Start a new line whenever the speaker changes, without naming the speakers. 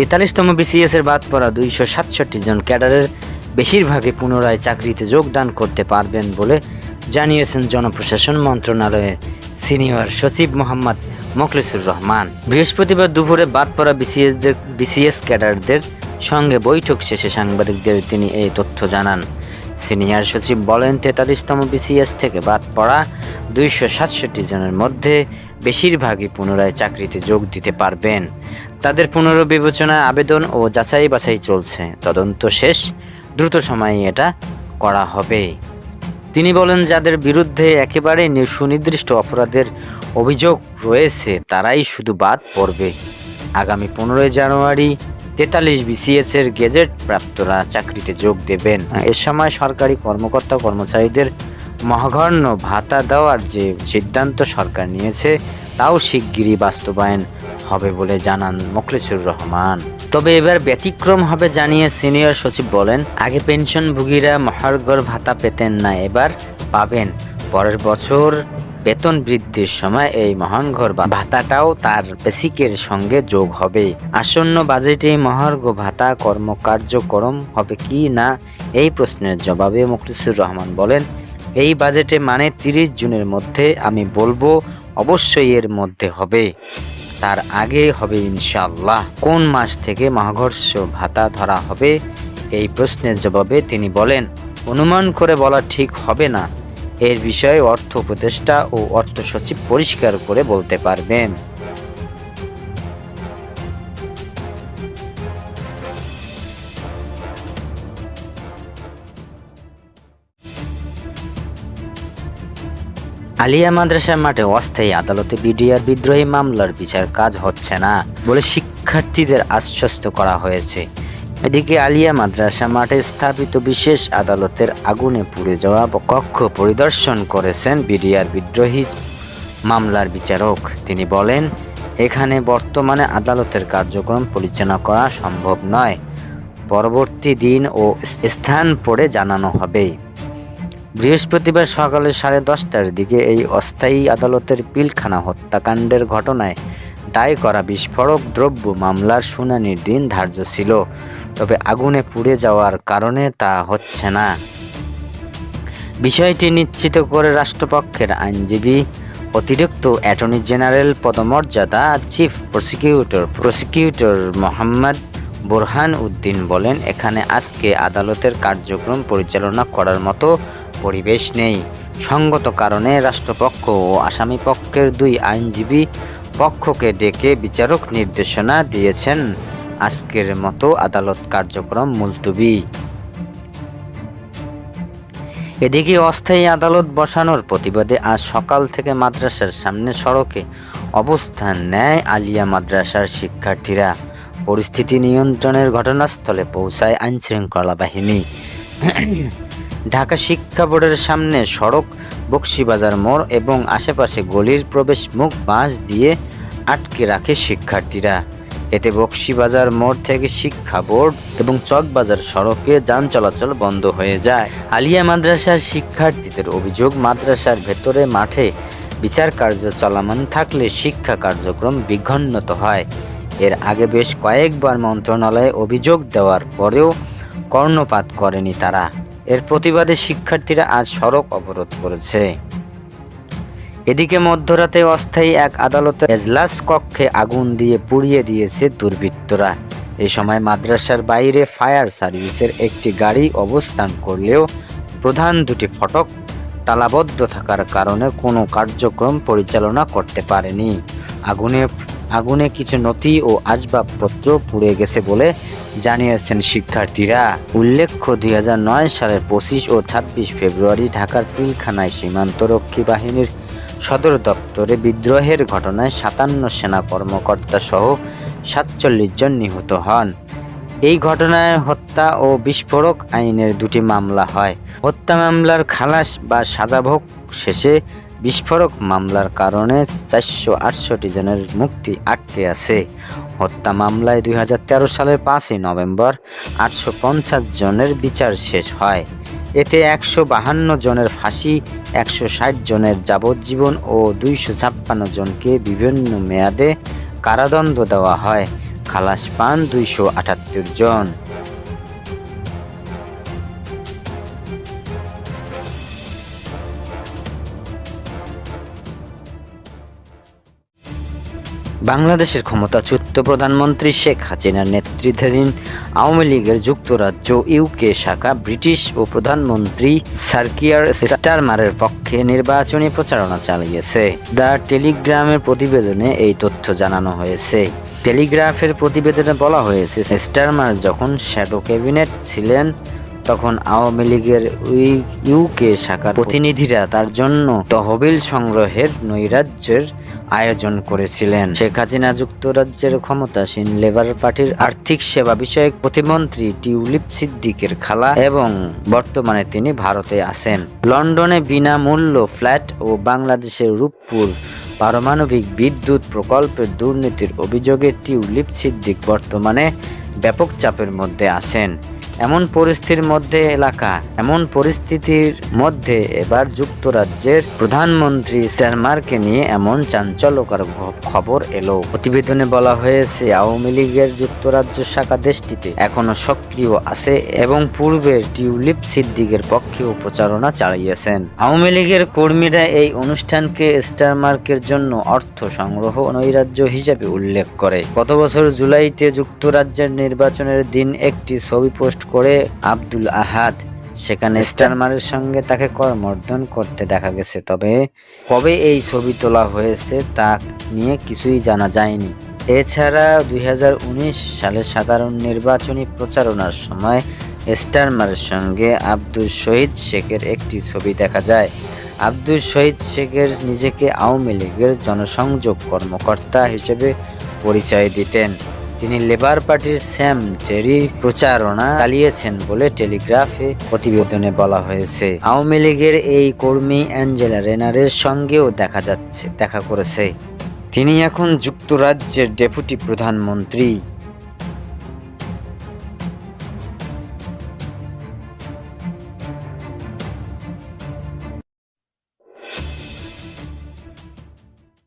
তেতাল্লিশতম BCS এর বাদ পড়া দুইশো সাতষট্টি জন ক্যাডারের বেশিরভাগই পুনরায় চাকরিতে যোগদান করতে পারবেন বলে জানিয়েছেন জনপ্রশাসন মন্ত্রণালয়ের সিনিয়র সচিব মোহাম্মদ মোখলেসুর রহমান। বৃহস্পতিবার দুপুরে বাদ পড়া বিসিএস বিসিএস ক্যাডারদের সঙ্গে বৈঠক শেষে সাংবাদিকদের তিনি এই তথ্য জানান। সিনিয়র সচিব বলেন, তেতাল্লিশতম বিসিএস থেকে বাদ পড়া দুইশো সাতষট্টি জনের মধ্যে বেশিরভাগই পুনরায় চাকরিতে যোগ দিতে পারবেন। তাদের পুনর্বিবেচনায় আবেদন ও যাচাই বাছাই চলছে। তদন্ত শেষ। দ্রুত সময়ে এটা করা হবে। তিনি বলেন, যাদের বিরুদ্ধে একেবারে সুনির্দিষ্ট অপরাধের অভিযোগ রয়েছে, তারাই শুধু বাদ পড়বে। আগামী পনেরোই জানুয়ারি তেতাল্লিশ বিসিএস এর গেজেট প্রাপ্তরা চাকরিতে যোগ দেবেন। এ সময় সরকারি কর্মকর্তা কর্মচারীদের মহাগণ্য ভাতা দেওয়ার যে সিদ্ধান্ত সরকার নিয়েছে, তাও শিগগিরই বাস্তবায়ন হবে বলে জানান মোখলেসুর রহমান। তবে এবার ব্যতিক্রম হবে জানিয়ে সিনিয়র সচিব বলেন, আগে পেনশনভোগীরা মহার্ঘর ভাতা পেতেন না, এবার পাবেন। পরের বছর বেতন বৃদ্ধির সময় এই মহানঘর ভাতাটাও তার বেসিকের সঙ্গে যোগ হবে। আসন্ন বাজেটে মহার্ঘ ভাতা কর্মকার্যক্রম হবে কি না, এই প্রশ্নের জবাবে মুখলিসুর রহমান বলেন এই বাজেটে মানে তিরিশ জুনের মধ্যে আমি বলব অবশ্যই এর মধ্যে হবে। তার আগে হবে ইনশাল্লাহ কোন মাস থেকে মহাঘর্ষ ভাতা ধরা হবে? এই প্রশ্নের জবাবে তিনি বলেন, অনুমান করে বলা ঠিক হবে না। এর বিষয়ে অর্থ উপদেষ্টা ও অর্থ সচিব পরিষ্কার করে বলতে পারবেন। আলিয়া মাদ্রাসার মাঠে অস্থায়ী আদালতে বিডিআর বিদ্রোহী মামলার বিচার কাজ হচ্ছে না বলে শিক্ষার্থীদের আশ্বস্ত করা হয়েছে। এদিকে আলিয়া মাদ্রাসা মাঠে স্থাপিত বিশেষ আদালতের আগুনে পুড়ে যাওয়া কক্ষ পরিদর্শন করেছেন বিডিআর বিদ্রোহী মামলার বিচারক। তিনি বলেন, এখানে বর্তমানে আদালতের কার্যক্রম পরিচালনা করা সম্ভব নয়। পরবর্তী দিন ও স্থান পড়ে জানানো হবে। বৃহস্পতিবার সকালে সাড়ে দশটার দিকে এই অস্থায়ী আদালতের পিলখানা হত্যাকাণ্ডের ঘটনায় দায় করা বিস্ফোরক দ্রব্য মামলার শুনানির দিন ধার্য ছিল। তবে আগুনে পুড়ে যাওয়ার কারণে তা হচ্ছে না। বিষয়টি নিশ্চিত করে রাষ্ট্রপক্ষের আইনজীবী, অতিরিক্ত অ্যাটর্নি জেনারেল পদমর্যাদা, chief prosecutor prosecutor Mohammad Borhan Uddin বলেন, এখানে আজকে আদালতের কার্যক্রম পরিচালনা করার মতো পরিবেশ নেই। সঙ্গত কারণে রাষ্ট্রপক্ষ ও আসামি পক্ষের দুই আইনজীবী পক্ষকে ডেকে বিচারক নির্দেশনা দিয়েছেন। আজকের মতো আদালত কার্যক্রম মুলতুবি। এদিকে অস্থায়ী আদালত বসানোর প্রতিবাদে আজ সকাল থেকে মাদ্রাসার সামনে সড়কে অবস্থান নেয় আলিয়া মাদ্রাসার শিক্ষার্থীরা। পরিস্থিতি নিয়ন্ত্রণের ঘটনাস্থলে পৌঁছায় আইনশৃঙ্খলা বাহিনী। ঢাকা শিক্ষা বোর্ডের সামনে সড়ক, বক্সিবাজার মোড় এবং আশেপাশে গলির প্রবেশ মুখ বাঁশ দিয়ে আটকে রাখে শিক্ষার্থীরা। এতে বক্সিবাজার মোড় থেকে শিক্ষা বোর্ড এবং চকবাজার সড়কে যান চলাচল বন্ধ হয়ে যায়। আলিয়া মাদ্রাসার শিক্ষার্থীদের অভিযোগ, মাদ্রাসার ভেতরে মাঠে বিচার কার্য চলমান থাকলে শিক্ষা কার্যক্রম বিঘ্নত হয়। এর আগে বেশ কয়েকবার মন্ত্রণালয়ে অভিযোগ দেওয়ার পরেও কর্ণপাত করেনি তারা। এর প্রতিবাদে শিক্ষার্থীরা আজ সড়ক অবরোধ করেছে। এদিকে মধ্যরাতে অস্থায়ী এক আদালতে এজলাস কক্ষে আগুন দিয়ে পুড়িয়ে দিয়েছে দুর্বৃত্তরা। এ সময় মাদ্রাসার বাইরে ফায়ার সার্ভিসের একটি গাড়ি অবস্থান করলেও প্রধান দুটি ফটক তালাবদ্ধ থাকার কারণে কোনো কার্যক্রম পরিচালনা করতে পারেনি। আগুনে আগুনে কিছু নথি ও আসবাবপত্র পুড়ে গেছে বলে জানিয়েছেন শিক্ষার্থীরা। উল্লেখ্য, দুই হাজার নয় সালের পঁচিশ ও ছাব্বিশ ফেব্রুয়ারি ঢাকার পিলখানায় সীমান্তরক্ষী বাহিনীর সদর দপ্তরে বিদ্রোহের ঘটনায় সাতান্ন সেনা কর্মকর্তা সহ সাতচল্লিশ জন নিহত হন। এই ঘটনায় হত্যা ও বিস্ফোরক আইনের দুটি মামলা হয়। হত্যা মামলার খালাস বা সাজাভোগ শেষে বিস্ফোরক মামলার কারণে চারশো আটষট্টি জনের মুক্তি আটকে আছে। হত্যা মামলায় দুই হাজার তেরো সালের পাঁচই নভেম্বর আটশো পঞ্চাশ জনের বিচার শেষ হয়। এতে একশো বাহান্ন জনের ফাঁসি, একশো ষাট জনের যাবজ্জীবন ও দুইশো ছাপ্পান্ন জনকে বিভিন্ন মেয়াদে কারাদণ্ড দেওয়া হয়। খালাস পান দুইশো আটাত্তর জন। বাংলাদেশের ক্ষমতাচ্যুত প্রধানমন্ত্রী শেখ হাসিনার নেতৃত্বাধীন আওয়ামী লীগের যুক্তরাজ্য, ইউকে শাখা, ব্রিটিশ ও প্রধানমন্ত্রী সার্কিয়ার স্টারমারের পক্ষে নির্বাচনী প্রচারণা চালিয়েছে। দ্য টেলিগ্রামের প্রতিবেদনে এই তথ্য জানানো হয়েছে। টেলিগ্রাফের প্রতিবেদনে বলা হয়েছে, স্টারমার যখন শ্যাডো ক্যাবিনেট ছিলেন তখন আওয়ামী লীগের ইউকে শাখার প্রতিনিধিরা তার জন্য তহবিল সংগ্রহের নৈরাজ্যের আয়োজন করেছিলেন। শেখ হাসিনা যুক্তরাজ্যের ক্ষমতাসীন লেবার পার্টির আর্থিক সেবা বিষয়ক প্রতিমন্ত্রী টিউলিপ সিদ্দিকের খালা এবং বর্তমানে তিনি ভারতে আছেন। লন্ডনে বিনামূল্য ফ্ল্যাট ও বাংলাদেশের রূপপুর পারমাণবিক বিদ্যুৎ প্রকল্পের দুর্নীতির অভিযোগে টিউলিপ সিদ্দিক বর্তমানে ব্যাপক চাপের মধ্যে আছেন। এমন পরিস্থিতির মধ্যে এলাকা, এমন পরিস্থিতির মধ্যে এবার যুক্তরাজ্যের প্রধানমন্ত্রী স্টারমারকে নিয়ে এমন চাঞ্চল্যকর খবর এলো। প্রতিবেদনে বলা হয়েছে, আওয়ামী লীগের যুক্তরাজ্য শাখা দেশটিতে এখনও সক্রিয় আছে এবং পূর্বের টিউলিপ সিদ্দিকের পক্ষেও প্রচারণা চালিয়েছেন। আওয়ামী লীগের কর্মীরা এই অনুষ্ঠানকে স্টারমার্কের জন্য অর্থ সংগ্রহ নৈরাজ্য হিসেবে উল্লেখ করে। গত বছর জুলাইতে যুক্তরাজ্যের নির্বাচনের দিন একটি ছবি পোস্ট করে আব্দুল আহাদ সেখানে স্টারমারের সঙ্গে তাকে করমর্দন করতে দেখা গেছে। তবে কবে এই ছবি তোলা হয়েছে তা নিয়ে কিছুই জানা যায়নি। এছাড়া দুই সালে সাধারণ নির্বাচনী প্রচারণার সময় স্টারমারের সঙ্গে আব্দুল শহীদ শেখের একটি ছবি দেখা যায়। আব্দুল শহীদ শেখের নিজেকে আওয়ামী লীগের জনসংযোগ কর্মকর্তা হিসেবে পরিচয় দিতেন। তিনি লেবার পার্টির স্যাম জেরি প্রচারণা চালিয়েছেন বলে টেলিগ্রাফে প্রতিবেদনে বলা হয়েছে। আওয়ামী লীগের এই কর্মী অ্যাঞ্জেলা রেনারের সঙ্গেও দেখা যাচ্ছে, দেখা করেছে। তিনি এখন যুক্তরাজ্যের ডেপুটি প্রধানমন্ত্রী।